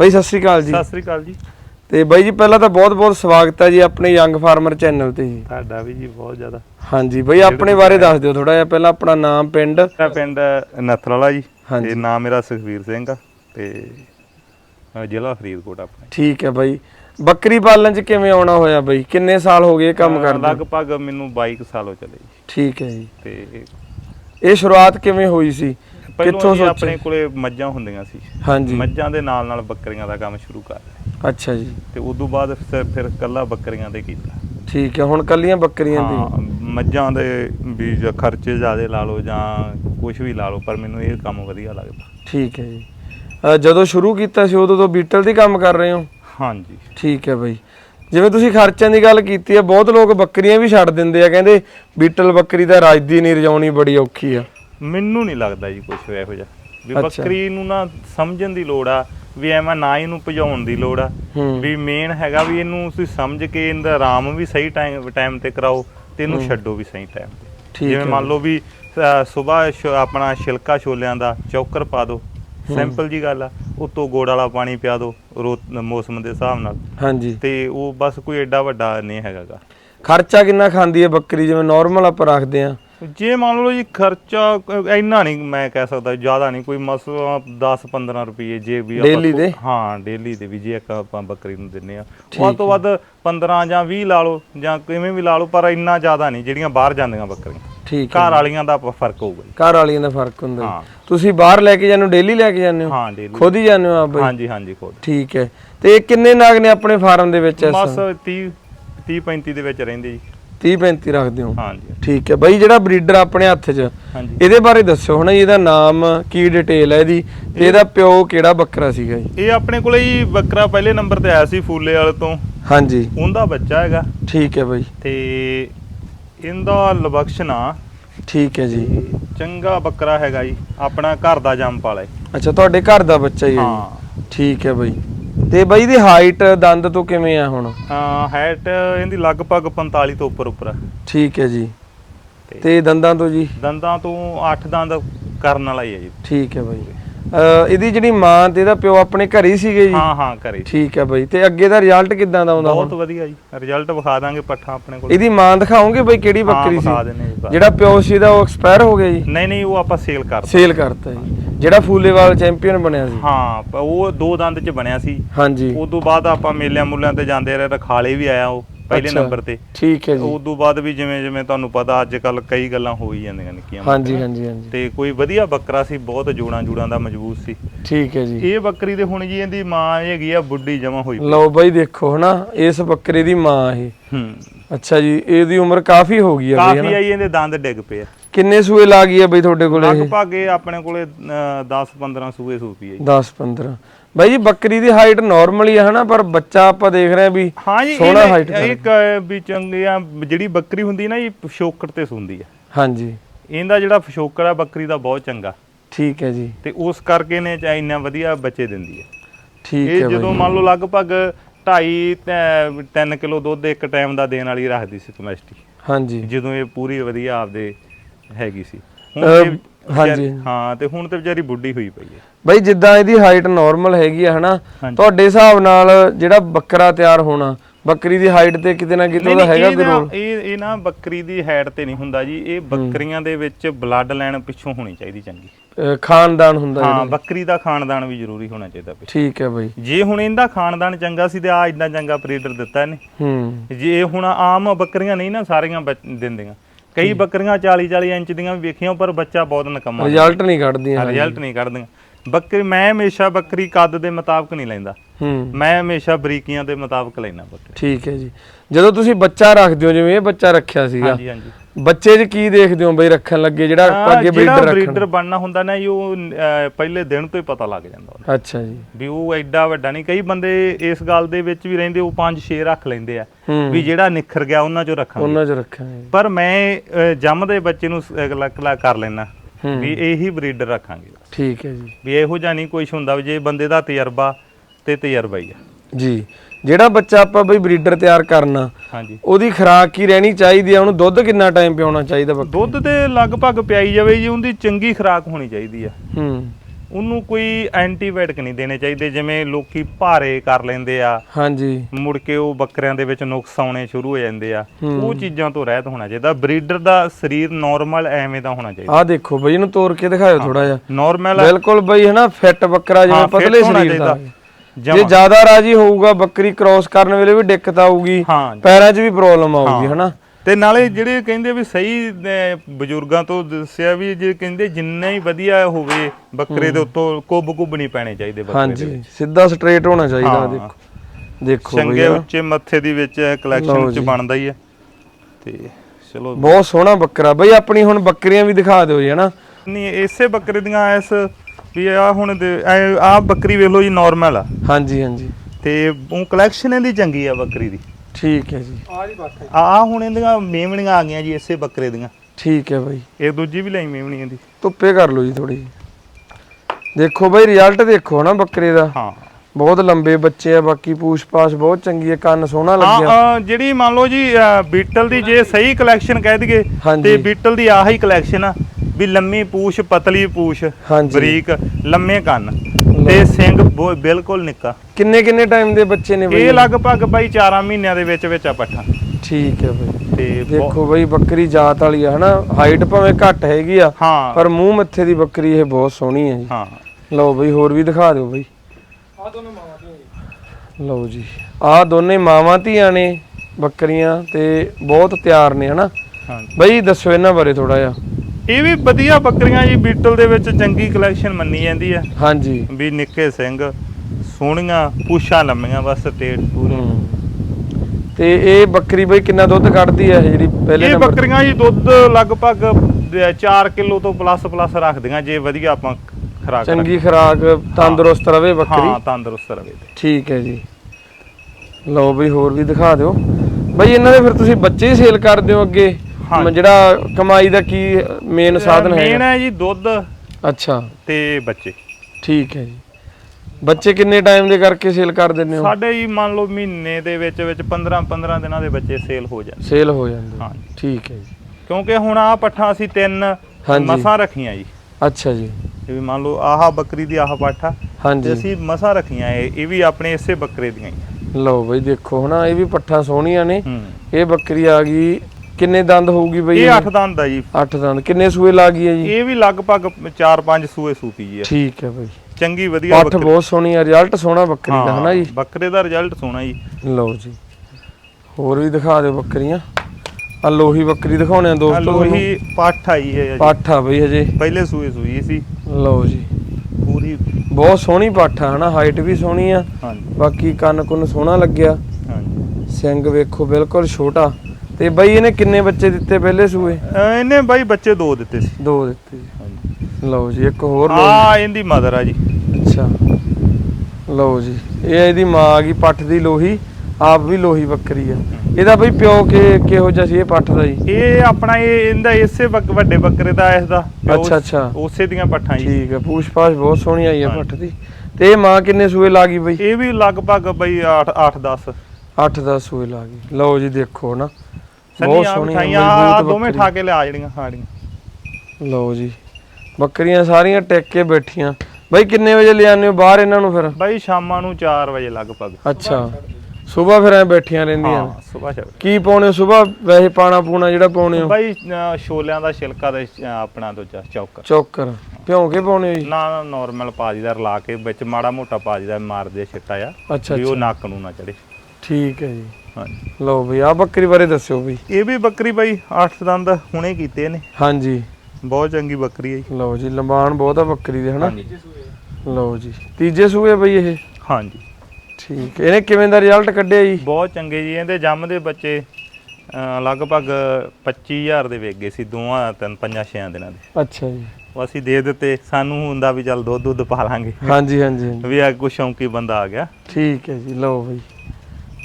ਬਾਈ ਸਤਿ ਸ੍ਰੀ ਅਕਾਲ ਜੀ। ਸਤਿ ਸ੍ਰੀ ਅਕਾਲ ਜੀ। ਤੇ ਬਾਈ ਜੀ ਪਹਿਲਾਂ ਤਾਂ ਬਹੁਤ-ਬਹੁਤ ਸਵਾਗਤ ਹੈ ਜੀ ਆਪਣੇ ਯੰਗ ਫਾਰਮਰ ਚੈਨਲ ਤੇ ਜੀ। ਤੁਹਾਡਾ ਵੀ ਜੀ ਬਹੁਤ ਜ਼ਿਆਦਾ। ਹਾਂਜੀ ਬਾਈ ਆਪਣੇ ਬਾਰੇ ਦੱਸ ਦਿਓ ਥੋੜਾ ਜਿਹਾ। ਪਹਿਲਾਂ ਆਪਣਾ ਨਾਮ ਪਿੰਡ। ਮੇਰਾ ਪਿੰਡ ਨਥਰ ਵਾਲਾ ਜੀ। ਤੇ ਨਾਮ ਮੇਰਾ ਸੁਖਵੀਰ ਸਿੰਘ ਆ ਤੇ ਜ਼ਿਲ੍ਹਾ ਫਰੀਦਕੋਟ ਆਪਣਾ। ਠੀਕ ਹੈ ਬਾਈ। ਬੱਕਰੀ ਪਾਲਣ ਚ ਕਿਵੇਂ ਆਉਣਾ ਹੋਇਆ ਬਾਈ? ਕਿੰਨੇ ਸਾਲ ਹੋ ਗਏ ਕੰਮ ਕਰਦੇ ਲਗਭਗ ਮੈਨੂੰ 22 ਕੁ ਸਾਲ ਹੋ ਚਲੇ ਜੀ। ਠੀਕ ਹੈ ਜੀ। ਤੇ ਇਹ ਸ਼ੁਰੂਆਤ ਕਿਵੇਂ ਹੋਈ ਸੀ? ਕਿੱਥੋਂ ਸੋਚਿਆ? ਆਪਣੇ ਕੋਲੇ ਮੱਝਾਂ ਹੁੰਦੀਆਂ ਸੀ। ਹਾਂਜੀ। ਮੱਝਾਂ ਦੇ ਨਾਲ ਨਾਲ ਬੱਕਰੀਆਂ ਦਾ ਕੰਮ ਸ਼ੁਰੂ ਕਰ ਲਿਆ। ਅੱਛਾ ਜੀ। ਤੇ ਉਦੋਂ ਬਾਅਦ ਫਿਰ ਫਿਰ ਕੱਲਾ ਬੱਕਰੀਆਂ ਤੇ ਕੀਤਾ। ਠੀਕ ਹੈ ਹੁਣ ਕੱਲੀਆਂ ਬੱਕਰੀਆਂ ਦੀ? ਹਾਂ ਮੱਝਾਂ ਦੇ ਵੀ ਜਾਂ ਖਰਚੇ ਜ਼ਿਆਦੇ ਲਾ ਲਓ ਜਾਂ ਕੁਝ ਵੀ ਲਾ ਲਓ ਪਰ ਮੈਨੂੰ ਇਹ ਕੰਮ ਵਧੀਆ ਲੱਗਦਾ। ਠੀਕ ਹੈ ਜੀ। ਅ, ਜਦੋਂ ਸ਼ੁਰੂ ਕੀਤਾ ਸੀ ਉਦੋਂ ਤੋਂ ਬੀਟਲ ਦੀ ਕੰਮ ਕਰ ਰਹੇ ਹੋ? ਹਾਂਜੀ। ਠੀਕ ਹੈ ਬਾਈ। ਜਿਵੇਂ ਤੁਸੀਂ ਖਰਚਿਆਂ ਦੀ ਗੱਲ ਕੀਤੀ ਹੈ ਬਹੁਤ ਲੋਕ ਬੱਕਰੀਆਂ ਵੀ ਛੱਡ ਦਿੰਦੇ ਆ ਕਹਿੰਦੇ ਬੀਟਲ ਬੱਕਰੀ ਦਾ ਰਾਜਦੀ ਨਹੀਂ ਰਜਾਉਣੀ ਬੜੀ ਔਖੀ ਆ। ਮੈਨੂੰ ਨਹੀਂ ਲੱਗਦਾ ਜੀ ਕੁਝ ਇਹੋ ਜਿਹਾ। ਵੀ ਅੱਛਾ। ਬੱਕਰੀ ਨੂੰ ਨਾ ਸਮਝਣ ਦੀ ਲੋੜ ਆ ਵੀ ਐਵੇਂ ਨਾ ਇਹਨੂੰ ਭਜਾਉਣ ਦੀ ਲੋੜ ਆ। ਹੂੰ। ਵੀ ਮੇਨ ਹੈਗਾ ਵੀ ਇਹਨੂੰ ਤੁਸੀਂ ਸਮਝ ਕੇ ਇਹਦਾ ਆਰਾਮ ਵੀ ਸਹੀ ਟਾਈਮ ਟਾਈਮ ਤੇ ਕਰਾਓ ਤੇ ਇਹਨੂੰ ਛੱਡੋ ਵੀ ਸਹੀ ਟਾਈਮ ਤੇ। ਠੀਕ ਜਿਵੇਂ ਹੈ ਮੰਨ ਲਓ ਵੀ ਸਵੇਰ ਆਪਣਾ ਛਿਲਕਾ ਛੋਲਿਆਂ ਦਾ ਚੌਕਰ ਪਾ ਦਿਓ। ਸਿੰਪਲ ਜੀ ਗੱਲ ਆ। ਉਤੋਂ ਗੋੜ ਵਾਲਾ ਪਾਣੀ ਪਿਆ ਦਿਓ ਰੋਤ ਮੌਸਮ ਦੇ ਹਿਸਾਬ ਨਾਲ। ਹਾਂਜੀ। ਤੇ ਉਹ ਬਸ ਕੋਈ ਐਡਾ ਵੱਡਾ ਨਹੀਂ ਹੈਗਾਗਾ। ਖਰਚਾ ਕਿੰਨਾ ਖਾਂਦੀ ਹੈ ਬੱਕਰੀ? ਜਿਵੇਂ ਨਾਰਮਲ ਆਪਾਂ ਰੱਖਦੇ ਆ ਜੇ ਮੰਨ ਲਓ ਜੀ ਖਰਚਾ ਇੰਨਾ ਨਹੀਂ ਮੈਂ ਕਹਿ ਸਕਦਾ ਜ਼ਿਆਦਾ ਨਹੀਂ ਕੋਈ ਮਸਲਾ 10 15 ਰੁਪਏ ਜੇ ਵੀ ਆਪਾਂ Daily ਦੇ? ਹਾਂ ਡੇਲੀ ਦੇ ਵੀ ਜੇ ਇੱਕ ਆਪਾਂ ਬੱਕਰੀ ਨੂੰ ਦਿੰਨੇ ਆ। ਵੱਧ ਤੋਂ ਵੱਧ 15 ਜਾਂ 20 ਲਾ ਲਓ ਜਾਂ ਕਿਵੇਂ ਵੀ ਲਾ ਲਓ ਪਰ ਇੰਨਾ ਜ਼ਿਆਦਾ ਨਹੀਂ ਜਿਹੜੀਆਂ ਬਾਹਰ ਜਾਂਦੀਆਂ ਬੱਕਰੀਆਂ। ਠੀਕ ਹੈ ਘਰ ਵਾਲੀਆਂ ਦਾ ਪ- ਫ਼ਰਕ ਹੋਊਗਾ ਜੀ। ਘਰ ਵਾਲੀਆਂ ਦਾ ਫ਼ਰਕ ਹੁੰਦਾ ਹਾਂ। ਤੁਸੀਂ ਬਾਹਰ ਲੈ ਕੇ ਜਾਂਦੇ ਹੋ ਡੇਲੀ ਲੈ ਕੇ ਜਾਂਦੇ ਹੋ? ਹਾਂ ਡੇਲੀ ਖੁਦ ਹੀ ਜਾਂਦੇ ਹੋ ਆਪ ਬਾਈ? ਹਾਂਜੀ ਹਾਂਜੀ ਖੁਦ। ਠੀਕ ਹੈ। ਤੇ ਇਹ ਕਿੰਨੇ ਨਾਗ ਨੇ ਆਪਣੇ ਫਾਰਮ ਦੇ ਵਿੱਚ ਇਸ ਬਸ 30 30 35 ਦੇ ਵਿੱਚ ਰਹਿੰਦੇ ਜੀ। 30 35 ਰੱਖਦੇ ਹੋ? ਹਾਂਜੀ ਠੀਕ ਹੈ। ਬਾਈ ਜਿਹੜਾ ਬਰੀਡਰ ਆਪਣੇ ਹੱਥ 'ਚ ਹਾਂਜੀ। ਇਹਦੇ ਬਾਰੇ ਦੱਸਿਓ ਹੁਣ ਇਹਦਾ ਨਾਮ ਕੀ ਡਿਟੇਲ ਹੈ ਇਹਦੀ ਤੇ ਇਹਦਾ ਪਿਓ ਕਿਹੜਾ ਬੱਕਰਾ ਸੀਗਾ ਜੀ? ਇਹ ਆਪਣੇ ਕੋਲੇ ਹੀ ਬੱਕਰਾ ਪਹਿਲੇ ਨੰਬਰ ਤੇ ਆਇਆ ਸੀ ਫੂਲੇ ਵਾਲੇ ਤੋਂ। ਹਾਂਜੀ। ਉਹਦਾ ਬੱਚਾ ਹੈਗਾ। ਠੀਕ ਹੈ ਬਾਈ। ਤੇ ਇਹਦਾ ਲਬਖਸ਼ਣਾ ਠੀਕ ਹੈ ਜੀ। ਚੰਗਾ ਬੱਕਰਾ ਹੈਗਾ ਜੀ ਆਪਣਾ ਘਰ ਦਾ ਜੰਮ ਹੈ। ਅੱਛਾ ਤੁਹਾਡੇ ਘਰ ਦਾ ਬੱਚਾ ਹੀ ਹੈ ਜੀ। ਹਾਂ। ਠੀਕ ਹੈ ਬਾਈ। ਤੇ ਬਾਈ ਦੀ ਹਾਈਟ ਦੰਦ ਤੋਂ ਕਿਵੇਂ ਆ ਹੁਣ? ਹਾਈਟ ਇਹਦੀ ਲਗਭਗ 45 ਤੋਂ ਉੱਪਰ ਉੱਪਰ ਆ। ਠੀਕ ਹੈ ਜੀ। ਤੇ ਦੰਦਾਂ ਤੋਂ ਜੀ? ਦੰਦਾਂ ਤੋਂ 8 ਦੰਦ ਕਰਨ ਵਾਲਾ ਹੀ ਹੈ ਜੀ। ਠੀਕ ਹੈ ਬਾਈ। ਇਹਦੀ ਜਿਹੜੀ ਮਾਂ ਤੇ ਇਹਦਾ ਪਿਓ ਆਪਣੇ ਘਰ ਹੀ ਸੀਗੇ ਜੀ? ਹਾਂ ਹਾਂ ਕਰੇ ਠੀਕ ਹੈ ਬਾਈ। ਤੇ ਅੱਗੇ ਦਾ ਰਿਜ਼ਲਟ ਕਿਦਾਂ ਦਾ ਆਉਂਦਾ ਬਹੁਤ ਵਧੀਆ ਜੀ। ਰਿਜ਼ਲਟ ਵਿਖਾ ਦਾਂਗੇ ਪੱਠਾ ਆਪਣੇ ਕੋਲ। ਇਹਦੀ ਮਾਂ ਦਿਖਾਓਗੇ ਬਾਈ ਕਿਹੜੀ ਬੱਕਰੀ ਸੀ। ਜਿਹੜਾ ਪਿਓ ਸੀ ਦਾ ਉਹ ਐਕਸਪਾਇਰ ਹੋ ਗਿਆ ਜੀ? ਨਹੀਂ ਨਹੀਂ ਉਹ ਆਪਾਂ ਸੇਲ ਕਰ ਸੇਲ ਕਰਤਾ ਜੀ। ਜਿਹੜਾ ਫੂਲੇਵਾਲ ਚੈਂਪੀਅਨ ਬਣਿਆ ਸੀ? ਹਾਂ ਉਹ ਦੋ ਦੰਦ ਚ ਬਣਿਆ ਸੀ। ਹਾਂਜੀ। ਉਸ ਤੋਂ ਬਾਅਦ ਆਪਾਂ ਮੇਲਿਆਂ ਮੁੱਲਿਆਂ ਤੇ ਜਾਂਦੇ ਰਹੇ ਰਖਾਲੇ ਵੀ ਆਇਆ ਉਹ। ਪਹਿਲੇ ਅੱਛਾ। ਨੰਬਰ ਤੇ। ਠੀਕ ਹੈ ਜੀ। ਉਸ ਤੋਂ ਬਾਅਦ ਵੀ ਜਿਵੇਂ ਜਿਵੇਂ ਤੁਹਾਨੂੰ ਪਤਾ ਅੱਜ ਕੱਲ ਕਈ ਗੱਲਾਂ ਹੋ ਹੀ ਜਾਂਦੀਆਂ ਨਿੱਕੀਆਂ ਹਾਂਜੀ ਹਾਂਜੀ ਹਾਂਜੀ। ਤੇ ਕੋਈ ਵਧੀਆ ਬੱਕਰਾ ਸੀ ਬਹੁਤ ਜੋੜਾਂ ਜੋੜਾਂ ਦਾ ਮਜ਼ਬੂਤ ਸੀ। ਠੀਕ ਹੈ ਜੀ। ਇਹ ਬੱਕਰੀ ਦੇ ਹੁਣ ਜੀ ਇਹਦੀ ਮਾਂ ਹੈਗੀ ਆ ਬੁੱਢੀ ਜਮਾ ਹੋਈ ਪਈ। ਲਓ ਬਾਈ ਦੇਖੋ ਹਨਾ ਇਸ ਬੱਕਰੇ ਦੀ ਮਾਂ ਇਹ। ਹੂੰ। ਅੱਛਾ ਜੀ ਇਹਦੀ ਉਮਰ ਕਾਫੀ ਹੋ ਗਈ ਹੈ ਬਈ ਕਾਫੀ ਹਨਾ? ਆਈ ਇਹਦੇ ਦੰਦ ਡਿੱਗ ਪਏ ਆ। ਕਿੰਨੇ ਸੂਏ ਲਾ ਗਈ ਹੈ ਬਈ ਤੁਹਾਡੇ ਕੋਲ ਇਹ ਲਗਭਗ ਇਹ? ਆਪਣੇ ਕੋਲੇ 10 15 ਸੂਏ ਸੂਪੀ ਹੈ ਜੀ। 10 15 ਬਾਈ ਜੀ ਬੱਕਰੀ ਦੀ ਹਾਈਟ ਨਾਰਮਲ ਹੀ ਹੈ ਹਨਾ ਪਰ ਬੱਚਾ ਆਪਾਂ ਦੇਖ ਰਹੇ ਹਾਂ ਵੀ ਹਾਂ ਜੀ ਸੋਹਣਾ height ਕਰ ਇੱਕ ਵੀ ਚੰਗੀ ਆ ਜਿਹੜੀ ਬੱਕਰੀ ਹੁੰਦੀ ਨਾ ਇਹ ਪਿਛੋਕੜ ਤੇ ਸੁੰਦੀ ਆ। ਹਾਂਜੀ। ਇਹਦਾ ਜਿਹੜਾ ਪਿਛੋਕੜ ਆ ਬੱਕਰੀ ਦਾ ਬਹੁਤ ਚੰਗਾ। ਠੀਕ ਹੈ ਜੀ। ਤੇ ਉਸ ਕਰਕੇ ਨੇ ਚਾਹੇ ਇੰਨਾ ਵਧੀਆ ਬੱਚੇ ਦਿੰਦੀ ਹੈ ਠੀਕ ਇਹ ਹੈ ਜਦੋਂ ਬਾਈ ਮੰਨ ਲਓ ਲਗਭਗ 2.5 3 ਕਿਲੋ ਦੁੱਧ ਇੱਕ ਟਾਈਮ ਦਾ ਦੇਣ ਵਾਲੀ ਰੱਖਦੀ ਸੀ ਕਮੈਸਟੀ ਹਾਂਜੀ। ਜਦੋਂ ਇਹ ਪੂਰੀ ਵਧੀਆ ਆਪਦੇ ਹੈਗੀ ਸੀ। ਹੁਣ ਅਹ, ਤੇ ਹਾਂਜੀ। ਵਿਚਾਰੀ- ਹਾਂ ਤੇ ਹੁਣ ਤੇ ਵਿਚਾਰੀ ਬੁੱਢੀ ਹੋਈ ਪਈ ਹੈ। ਬਾਈ ਜਿੱਦਾਂ ਇਹਦੀ ਹਾਈਟ ਨਾਰਮਲ ਹੈਗੀ ਆ ਹਨਾ। ਤੁਹਾਡੇ ਹਿਸਾਬ ਨਾਲ ਜਿਹੜਾ ਬੱਕਰਾ ਤਿਆਰ ਹੋਣਾ ਬੱਕਰੀ ਦੀ ਹਾਈਟ ਤੇ ਕਿਤੇ ਨਾ ਕਿਤੇ ਉਹਦਾ ਹੈਗਾ ਕੋਈ ਰੋਲ ਇਹ ਇਹ ਨਾ ਬੱਕਰੀ ਦੀ ਹੈਡ ਤੇ ਨਹੀਂ ਹੁੰਦਾ ਜੀ। ਇਹ ਬੱਕਰੀਆਂ ਦੇ ਵਿੱਚ ਬਲੱਡ ਲਾਈਨ ਪਿੱਛੋਂ ਹੋਣੀ ਚਾਹੀਦੀ ਚੰਗੀ। ਅਹ ਖਾਨਦਾਨ ਹੁੰਦਾ ਹਾਂ ਬੱਕਰੀ ਦਾ ਖਾਨਦਾਨ ਵੀ ਜ਼ਰੂਰੀ ਹੋਣਾ ਚਾਹੀਦਾ ਪਿੱਛੇ। ਠੀਕ ਹੈ ਬਾਈ। ਜੇ ਹੁਣ ਇਹਦਾ ਖਾਨਦਾਨ ਚੰਗਾ ਸੀ ਤੇ ਆ ਇੰਨਾ ਚੰਗਾ ਬਰੀਡਰ ਦਿੱਤਾ ਇਹਨੇ। ਹੂੰ। ਜੇ ਹੁਣ ਆਮ ਬੱਕਰੀਆਂ ਨਹੀਂ ਨਾ ਸਾਰੀਆਂ ਬੱਚ- ਦਿੰਦੀਆਂ। ਕਈ ਬੱਕਰੀਆਂ 40 40 ਇੰਚ ਦੀਆਂ ਵੀ ਵੇਖੀਆਂ ਪਰ ਬੱਚਾ ਬਹੁਤ ਨਕਮਾ ਰਿਜ਼ਲਟ ਨਹੀਂ ਕੱਢਦੀਆਂ ਰਿਜ਼ਲਟ ਨਹੀਂ ਕੱਢਦੀਆਂ। ਬੱਕਰੀ ਮੈਂ ਹਮੇਸ਼ਾ ਬੱਕਰੀ ਕੱਦ ਦੇ ਮੁਤਾਬਕ ਨਹੀਂ ਲੈਂਦਾ। ਮੈਂ ਹਮੇਸ਼ਾ ਬਰੀਕੀਆਂ ਦੇ ਮੁਤਾਬਕ ਲੈਣਾ ਬੱਕਰੀ। ਠੀਕ ਹੈ ਜੀ। ਜਦੋਂ ਤੁਸੀਂ ਬੱਚਾ ਰੱਖਦੇ ਹੋ ਜਿਵੇਂ ਇਹ ਬੱਚਾ ਰੱਖਿਆ ਸੀਗਾ ਹਾਂਜੀ ਹਾਂਜੀ। ਬੱਚੇ 'ਚ ਕੀ ਦੇਖਦੇ ਹੋ ਬਈ ਰੱਖਣ ਲੱਗੇ? ਜਿਹੜਾ ਅੱਗੇ ਜਿਹੜਾ ਬਰੀਡਰ ਬਰੀਡਰ ਰੱਖਣ ਬਣਨਾ ਹੁੰਦਾ ਨਾ ਜੀ, ਉਹ ਅਹ, ਪਹਿਲੇ ਦਿਨ ਤੋਂ ਹੀ ਪਤਾ ਲੱਗ ਜਾਂਦਾ ਉਹਨੂੰ। ਅੱਛਾ ਜੀ। ਵੀ ਉਹ ਐਡਾ ਵੱਡਾ ਨਹੀਂ। ਕਈ ਬੰਦੇ ਇਸ ਗੱਲ ਦੇ ਵਿੱਚ ਵੀ ਰਹਿੰਦੇ ਉਹ 5-6 ਰੱਖ ਲੈਂਦੇ ਆ। ਹੂੰ। ਵੀ ਜਿਹੜਾ ਨਿਖਰ ਗਿਆ ਉਹਨਾਂ ਚੋਂ ਰੱਖਾਂਗੇ। ਉਹਨਾਂ 'ਚ ਰੱਖਾਂਗੇ। ਪਰ ਮੈਂ ਅਹ, ਜੰਮਦੇ ਬੱਚੇ ਨੂੰ ਅਗਲਾ ਕਲਾ ਕਰ ਲੈਣਾ ਹੂੰ। ਵੀ ਇਹੀ ਬਰੀਡਰ ਰੱਖਾਂਗੇ। ਠੀਕ ਹੈ ਜੀ। ਵੀ ਇਹੋ ਜਿਹਾ ਨਹੀਂ ਕੁਝ ਹੁੰਦਾ ਵੀ ਜੇ ਬੰਦੇ ਦਾ ਤਜਰਬਾ ਤੇ ਤਜਰਬਾ ਹੀ ਆ। ਜੀ। ਜਿਹੜਾ ਬੱਚਾ ਆਪਾਂ ਬਈ ਬਰੀਡਰ ਤਿਆਰ ਕਰਨਾ ਹਾਂਜੀ। ਉਹਦੀ ਖੁਰਾਕ ਕੀ ਰਹਿਣੀ ਚਾਹੀਦੀ ਹੈ ਉਹਨੂੰ ਦੁੱਧ ਕਿੰਨਾ ਟਾਈਮ ਪਿਆਉਣਾ ਚਾਹੀਦਾ ਬੱਕਰੀ ਦੁੱਧ ਤੇ ਲਗਭਗ ਪਿਆਈ ਜਾਵੇ ਜੀ ਉਹਦੀ ਚੰਗੀ ਖੁਰਾਕ ਹੋਣੀ ਚਾਹੀਦੀ ਆ। ਹੂੰ। ਉਹਨੂੰ ਕੋਈ ਐਂਟੀਬਾਇਓਟਿਕ ਨਹੀਂ ਦੇਣੇ ਚਾਹੀਦੇ ਜਿਵੇਂ ਲੋਕੀ ਭਾਰੇ ਕਰ ਲੈਂਦੇ ਆ। ਹਾਂਜੀ। ਮੁੜ ਕੇ ਉਹ ਬੱਕਰਿਆਂ ਦੇ ਵਿੱਚ ਨੁਕਸ ਆਉਣੇ ਸ਼ੁਰੂ ਹੋ ਜਾਂਦੇ ਆ। ਉਹ ਚੀਜ਼ਾਂ ਤੋਂ ਰਹਿਤ ਹੋਣਾ ਚਾਹੀਦਾ। ਬਰੀਡਰ ਦਾ ਸਰੀਰ ਨਾਰਮਲ ਐਵੇਂ ਦਾ ਹੋਣਾ ਚਾਹੀਦਾ। ਆਹ ਦੇਖੋ ਬਈ ਇਹਨੂੰ ਤੋੜ ਕੇ ਦਿਖਾਓ ਥੋੜਾ ਜਿਹਾ। ਨਾਰਮਲ ਬਿਲਕੁਲ ਬਈ ਹਨਾ ਫਿੱਟ ਬੱਕਰਾ ਜਿਵੇਂ ਪਤਲੇ ਸਰੀਰ ਦਾ। ਜੇ। ਜ਼ਿਆਦਾ ਰਾਜੀ ਹੋਊਗਾ ਬੱਕਰੀ ਕ੍ਰਾਸ ਕਰਨ ਵੇਲੇ ਵੀ ਦਿੱਕਤ ਆਊਗੀ ਪੈਰਾਂ 'ਚ ਵੀ ਪ੍ਰੋਬਲਮ ਆਊਗੀ। ਹਨਾ ਤੇ ਨਾਲੇ ਜਿਹੜੇ ਕਹਿੰਦੇ ਵੀ ਸਹੀ ਬਜ਼ੁਰਗਾਂ ਤੋਂ ਦੱਸਿਆ ਵੀ ਜੇ ਕਹਿੰਦੇ ਜਿੰਨਾ ਹੀ ਵਧੀਆ ਹੋਵੇ ਬੱਕਰੇ ਦੇ ਉੱਤੋਂ ਕੁੱਬ ਕੁੱਬ ਨਹੀਂ ਪੈਣੇ ਚਾਹੀਦੇ ਬੱਕਰੇ ਦੇ ਹਾਂਜੀ ਸਿੱਧਾ ਸਟ੍ਰੇਟ ਹੋਣਾ ਚਾਹੀਦਾ। ਦੇਖੋ ਦੇਖੋ ਚੰਗੇ। ਉੱਚੇ ਮੱਥੇ ਦੀ ਵਿੱਚ ਕਲੈਕਸ਼ਨ ਚ। ਬਣਦਾ ਹੀ ਹੈ ਤੇ ਚਲੋ ਬਹੁਤ ਸੋਹਣਾ ਬੱਕਰਾ ਬਈ ਆਪਣੀ ਹੁਣ ਬੱਕਰੀਆਂ ਵੀ ਦਿਖਾ ਦਿਓ ਜੀ ਹਨਾ ਨਹੀਂ ਇਸੇ ਬੱਕਰੇ ਦੀਆਂ ਇਸ ਵੀ ਆ ਹੁਣ ਆ ਬੱਕਰੀ ਵੇਖ ਲਓ ਜੀ ਨਾਰਮਲ ਆ। ਹਾਂਜੀ ਹਾਂਜੀ। ਤੇ ਉਹ ਕਲੈਕਸ਼ਨ ਇਹਦੀ ਚੰਗੀ ਆ ਬੱਕਰੀ ਦੀ। ਠੀਕ ਹੈ ਜੀ। ਆ ਹੁਣ ਇਹਦੀਆਂ ਮੇਮਣੀਆਂ ਆ ਗਈਆਂ ਜੀ ਇਸੇ ਬੱਕਰੇ ਦੀਆਂ। ਠੀਕ ਹੈ ਬਈ। ਇਹ ਦੂਜੀ ਵੀ ਲਈ ਮੇਮਣੀ ਇਹਦੀ ਧੁੱਪੇ ਕਰ ਲਓ ਜੀ ਥੋੜੀ ਦੇਖੋ ਬਈ ਰਿਜ਼ਲਟ ਦੇਖੋ ਨਾ ਬੱਕਰੇ ਦਾ। ਹਾਂ। ਬਹੁਤ ਲੰਬੇ ਬੱਚੇ ਆ ਬਾਕੀ ਪੂਛ-ਪਾਛ ਬਹੁਤ ਚੰਗੀ ਹੈ ਕੰਨ ਸੋਹਣਾ ਲੱਗਿਆ। ਹਾਂ ਜਿਹੜੀ ਮੰਨ ਲਓ ਜੀ ਬੀਟਲ ਦੀ ਜੇ ਸਹੀ ਕਲੈਕਸ਼ਨ ਕਹਿ ਦਈਏ। ਤੇ ਬੀਟਲ ਦੀ ਆਹੀ ਕਲੈਕਸ਼ਨ ਆ। ਵੀ ਲੰਮੀ ਪੂਛ ਪਤਲੀ ਪੂਛ ਹਾਂਜੀ। ਬਰੀਕ ਲੰਮੇ ਕੰਨ। ਤੇ ਸਿੰਘ ਬਹੁ- ਬਿਲਕੁਲ ਨਿੱਕਾ। ਕਿੰਨੇ ਕਿੰਨੇ ਟਾਈਮ ਦੇ ਬੱਚੇ ਨੇ ਬਈ? ਇਹ ਲਗਭਗ ਬਾਈ 4 ਮਹੀਨਿਆਂ ਦੇ ਵਿੱਚ ਵਿੱਚ ਆ ਪੱਠਾ ਠੀਕ ਹੈ ਬਈ। ਤੇ ਦੇਖੋ ਬਈ ਬੱਕਰੀ ਜਾਤ ਵਾਲੀ ਆ ਹਨਾ? ਹਾਈਟ ਭਾਵੇਂ ਘੱਟ ਹੈਗੀ ਆ ਹਾਂ। ਪਰ ਮੂੰਹ ਮੱਥੇ ਦੀ ਬੱਕਰੀ ਇਹ ਬਹੁਤ ਸੋਹਣੀ ਹੈ ਜੀ। ਹਾਂ। ਲਓ ਬਈ ਹੋਰ ਵੀ ਦਿਖਾ ਦਿਓ ਬਈ। ਲਓ ਜੀ। ਆਹ ਦੋਨੇ ਮਾਵਾਂ ਧੀਆਂ ਨੇ ਬੱਕਰੀਆਂ ਤੇ ਬਹੁਤ ਤਿਆਰ ਨੇ ਹਨਾ? ਹਾਂ ਬਈ ਦੱਸੋ ਇਹਨਾਂ ਬਾਰੇ ਥੋੜਾ ਜਿਹਾ। ਇਹ ਵੀ ਵਧੀਆ ਬੱਕਰੀਆਂ ਜੀ ਬੀਟਲ ਦੇ ਵਿੱਚ ਚੰਗੀ ਕਲੈਕਸ਼ਨ ਮੰਨੀ ਜਾਂਦੀ ਆ ਹਾਂਜੀ ਵੀ ਨਿੱਕੇ ਸਿੰਘ ਸੋਹਣੀਆਂ ਪੂਛਾਂ ਲੰਮੀਆਂ ਬਸ ਟੇਡ ਪੂਰੀ। ਤੇ ਇਹ ਬੱਕਰੀ ਬਈ ਕਿੰਨਾ ਦੁੱਧ ਕੱਢਦੀ ਹੈ ਜਿਹੜੀ ਪਹਿਲੇ ਇਹ ਨੰਬਰ? ਬੱਕਰੀਆਂ ਜੀ ਦੁੱਧ ਲਗਭਗ 4 ਕਿਲੋ ਤੋਂ ਪਲੱਸ ਪਲੱਸ ਰੱਖਦੀਆਂ ਜੇ ਵਧੀਆ ਆਪਾਂ ਖਰਾਕ ਚੰਗੀ ਖਰਾਕ ਤੰਦਰੁਸਤ ਰਵੇ ਬੱਕਰੀ ਹਾਂ ਤੰਦਰੁਸਤ ਰਵੇ ਤੇ। ਠੀਕ ਹੈ ਜੀ ਲਓ ਬਈ ਹੋਰ ਵੀ ਦਿਖਾ ਦਿਓ ਬਈ ਇਹਨਾਂ ਦੇ ਫਿਰ ਤੁਸੀਂ ਬੱਚੇ ਸੇਲ ਕਰਦੇ ਹੋ ਅੱਗੇ। ਮ- ਜਿਹੜਾ ਕਮਾਈ ਦਾ ਕੀ ਮੇਨ ਸਾਧਨ ਮੇਨ ਹੈ ਹੈ ਜੀ ਦੁੱਧ ਅੱਛਾ। ਤੇ ਬੱਚੇ। ਠੀਕ ਹੈ ਜੀ। ਬੱਚੇ ਕਿੰਨੇ ਟਾਈਮ ਦੇ ਕਰਕੇ ਸੇਲ ਕਰ ਦਿੰਦੇ ਹੋ? ਸਾਡੇ ਜੀ ਮੰਨ ਲਓ ਮਹੀਨੇ ਦੇ ਵਿੱਚ ਵਿੱਚ 15 15 ਦਿਨਾਂ ਦੇ ਬੱਚੇ ਸੇਲ ਹੋ ਜਾਂਦੇ। ਸੇਲ ਹੋ ਜਾਂਦੇ। ਹਾਂ ਠੀਕ ਹੈ ਜੀ। ਕਿਉਂਕਿ ਹੁਣ ਆ ਪੱਠਾ ਅਸੀਂ ਤਿੰਨ ਹਾਂਜੀ। ਮਸਾਂ ਰੱਖੀਆਂ ਜੀ। ਅੱਛਾ ਜੀ। ਇਹ ਵੀ ਮੰਨ ਲਓ ਆਹ ਬੱਕਰੀ ਦੀ ਆਹ ਪੱਠਾ ਤੇ ਹਾਂਜੀ। ਅਸੀਂ ਮਸਾਂ ਰੱਖੀਆਂ ਇਹ ਇਹ ਵੀ ਆਪਣੇ ਇਸੇ ਬੱਕਰੇ ਦੀਆਂ ਹੀ ਆ। ਲਓ ਬਈ ਦੇਖੋ ਹਨਾ ਇਹ ਵੀ ਪੱਠਾ ਸੋਹਣੀਆਂ ਨੇ। ਹੂੰ। ਇਹ ਬੱਕਰੀ ਆ ਗਈ ਕਿੰਨੇ ਦੰਦ ਹੋਊਗੀ ਬਈ ਇਹ 8 ਦੰਦ ਆ ਜੀ। ਅੱਠ ਦੰਦ। ਕਿੰਨੇ ਸੂਏ ਲਾ ਗਈ ਹੈ ਜੀ? ਇਹ ਵੀ ਲਗਭਗ 4-5 ਸੂਏ ਸੂਪੀ ਜੀ ਠੀਕ ਹੈ ਬਈ। ਚੰਗੀ ਵਧੀਆ ਪੱਠ ਬਹੁਤ ਸੋਹਣੀ ਆ ਰਿਜ਼ਲਟ ਸੋਹਣਾ ਬੱਕਰੀ ਦਾ ਹਨਾ ਜੀ? ਬੱਕਰੇ ਦਾ ਰਿਜ਼ਲਟ ਸੋਹਣਾ ਜੀ। ਲਓ ਜੀ। ਹੋਰ ਵੀ ਦਿਖਾ ਦਿਓ ਬੱਕਰੀਆਂ। ਆ ਲੋਹੀ ਬੱਕਰੀ ਦਿਖਾਉਣੇ ਆ ਦੋਸਤੋ। ਲੋਹੀ ਪੱਠ ਆਈ ਹੈ ਜੀ ਪੱਠ ਆ ਬਈ ਹਜੇ। ਪਹਿਲੇ ਸੂਏ ਸੂਈ ਸੀ। ਲਓ ਜੀ। ਪੂਰੀ ਬਹੁਤ ਸੋਹਣੀ ਪੱਠ ਆ ਹਨਾ? ਹਾਈਟ ਵੀ ਸੋਹਣੀ ਆ। ਹਾਂਜੀ। ਬਾਕੀ ਕੰਨ ਕੁੰਨ ਸੋਹਣਾ ਲੱਗਿਆ। ਹਾਂਜੀ। ਸਿੰਘ ਵੇਖੋ ਬਿਲਕੁਲ ਛੋਟਾ। ਤੇ ਬਈ ਇਹਨੇ ਕਿੰਨੇ ਬੱਚੇ ਦਿੱਤੇ ਪਹਿਲੇ ਸੂਏ? ਅਹ ਇਹਨੇ ਬਾਈ ਬੱਚੇ ਦੋ ਦਿੱਤੇ ਸੀ। ਦੋ ਦਿੱਤੇ। ਜੀ। ਹਾਂਜੀ ਲਓ ਜੀ ਇੱਕ ਹੋਰ ਲਓ ਆ ਇਹਦੀ ਮਦਰ ਆ ਜੀ। ਅੱਛਾ। ਲਓ ਜੀ ਇਹ ਇਹਦੀ ਮਾਂ ਆ ਗਈ ਪੱਠ ਦੀ ਲੋਹੀ ਆਪ ਵੀ ਲੋਹੀ ਬੱਕਰੀ ਆ। ਇਹਦਾ ਬਈ ਪਿਓ ਕਿ ਕਿਹੋ ਜਿਹਾ ਸੀ ਇਹ ਪੱਠ ਦਾ ਜੀ? ਇਹ ਆਪਣਾ ਇਹ ਇਹਦਾ ਇਸੇ ਵੱਡੇ ਬੱਕਰੇ ਦਾ ਇਸ ਦਾ। ਪਿਓ ਅੱਛਾ, ਅੱਛਾ। ਉਸੇ ਦੀਆਂ ਪੱਠਾਂ ਜੀ। ਠੀਕ ਹੈ ਪੂਛ-ਪਾਛ ਬਹੁਤ ਸੋਹਣੀ ਆਈ ਆ ਹਾਂਜੀ। ਪੱਠ ਦੀ। ਤੇ ਇਹ ਮਾਂ ਕਿੰਨੇ ਸੂਏ ਲਾ ਗਈ ਬਈ? ਇਹ ਵੀ ਲਗਭਗ ਬਈ 8 8 10 8-10 ਸੂਏ ਲਾ ਗਈ। ਲਓ ਜੀ ਦੇਖੋ ਨਾ। ਬਹੁਤ ਆ ਸੋਹਣੀ ਮਿਠਾਈਆਂ ਆ, ਆ ਮਜ਼ਬੂਤ ਦੋਵੇਂ। ਠਾ ਕੇ ਲਿਆ ਜਿਹੜੀਆਂ ਖਾੜੀਆਂ ਲਓ ਜੀ ਬੱਕਰੀਆਂ ਸਾਰੀਆਂ ਟਿਕ ਕੇ ਬੈਠੀਆਂ। ਬਈ ਕਿੰਨੇ ਵਜੇ ਲਿਆਉਂਦੇ ਹੋ ਬਾਹਰ ਇਹਨਾਂ ਨੂੰ ਫਿਰ? ਬਾਈ ਸ਼ਾਮਾਂ ਨੂੰ 4 ਵਜੇ ਲਗਭਗ। ਅੱਛਾ ਸਵੇਰ ਫਿਰ ਐ ਬੈਠੀਆਂ ਰਹਿੰਦੀਆਂ। ਹਾਂ ਸਵੇਰ ਸ਼ਾਮ। ਕੀ ਪਾਉਣੇ ਸਵੇਰ? ਵੈਸੇ ਪਾਣਾ ਪੂਣਾ ਜਿਹੜਾ ਪਾਉਣੇ ਹੋ? ਬਾਈ ਛੋਲਿਆਂ ਦਾ ਛਿਲਕਾ ਤੇ ਆਪਣਾ ਦੂਜਾ ਚੌਕਰ। ਚੌਕਰ। ਭਿਉਂ ਕੇ ਪਾਉਣੇ ਹੋ ਜੀ? ਨਾ ਨਾਰਮਲ ਪਾਜੀ ਦਾ ਰਲਾ ਕੇ ਵਿੱਚ ਮਾੜਾ ਮੋਟਾ ਪਾਜੀ ਦਾ ਮਾਰਦੇ ਛਿੱਟਾ ਆ ਅੱਛਾ ਵੀ ਉਹ ਅੱਛਾ। ਨੱਕ ਨੂੰ ਨਾ ਚੜੇ ਠੀਕ ਹੈ ਜੀ। ਹਾਂਜੀ। ਲਓ ਬਈ ਆ ਬੱਕਰੀ ਬਾਰੇ ਦੱਸਿਓ ਬਈ। ਇਹ ਵੀ ਬੱਕਰੀ ਬਾਈ 8 ਦੰਦ ਹੁਣੇ ਕੀਤੇ ਨੇ। ਹਾਂਜੀ। ਬਹੁਤ ਚੰਗੀ ਬੱਕਰੀ ਹੈ ਜੀ। ਲਓ ਜੀ ਲੰਬਾਨ ਬਹੁਤ ਆ ਬੱਕਰੀ ਦੇ ਹਨਾ? ਲਓ ਜੀ ਤੀਜੇ ਸੂਏ ਬਈ ਇਹ? ਹਾਂਜੀ। ਠੀਕ। ਇਹਨੇ ਕਿਵੇਂ ਦਾ ਰਿਜ਼ਲਟ ਕੱਢਿਆ ਜੀ? ਬਹੁਤ ਚੰਗੇ ਜੀ ਇਹਦੇ ਜੰਮਦੇ ਬੱਚੇ ਅਹ ਲਗਭਗ 25000 ਦੇ ਵੇਗੇ ਸੀ ਦੋਵਾਂ ਤਿੰਨ ਪੰਜਾਂ ਛੇਆਂ ਦਿਨਾਂ ਦੇ। ਅੱਛਾ ਜੀ। ਉਹ ਅਸੀਂ ਦੇ ਦਿੱਤੇ ਸਾਨੂੰ ਹੁੰਦਾ ਵੀ ਚੱਲ ਦੁੱਧ ਦੁੱਧ ਪਾ ਲਾਂਗੇ। ਹਾਂਜੀ ਹਾਂਜੀ ਹਾਂਜੀ। ਵੀ ਆ ਕੋਈ ਸ਼ੌਂਕੀ ਬੰਦਾ ਆ ਗਿਆ। ਠੀਕ ਹੈ ਜੀ ਲਓ ਬਈ।